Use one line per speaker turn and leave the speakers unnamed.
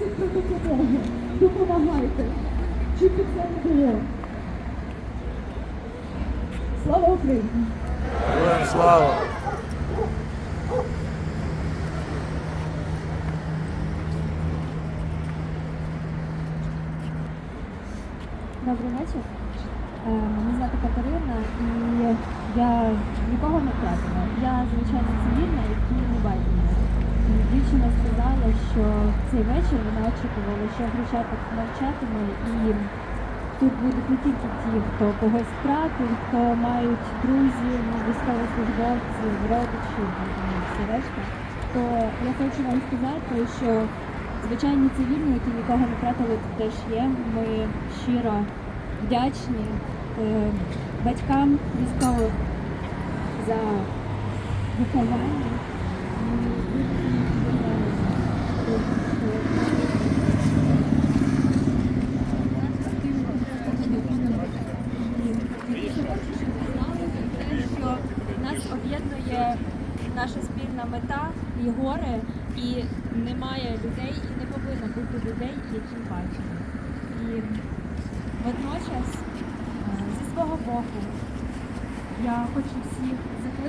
просять про допомогу. Допомагайте. Чим би це не було. Слава Україні!
Героям слава!
Добрий вечір. Е, Мене звати Катерина і я нікого не втратила. Я звичайно цивільна, які не байдуже. Що цей вечір вона очікувала, що Хрещатик навчатиме і тут будуть не тільки ті, хто когось втратив, хто мають друзів, військовослужбовців, родичів все решта. То я хочу вам сказати, що звичайні цивільні, які нікого не втратили, тут теж є. Ми щиро вдячні е, батькам військових за виховання. Ми дуже що нас об'єднує наша спільна мета і горе, і немає людей, і не повинно бути людей, які бачимо. І водночас, е, зі свого боку, я хочу всіх закликати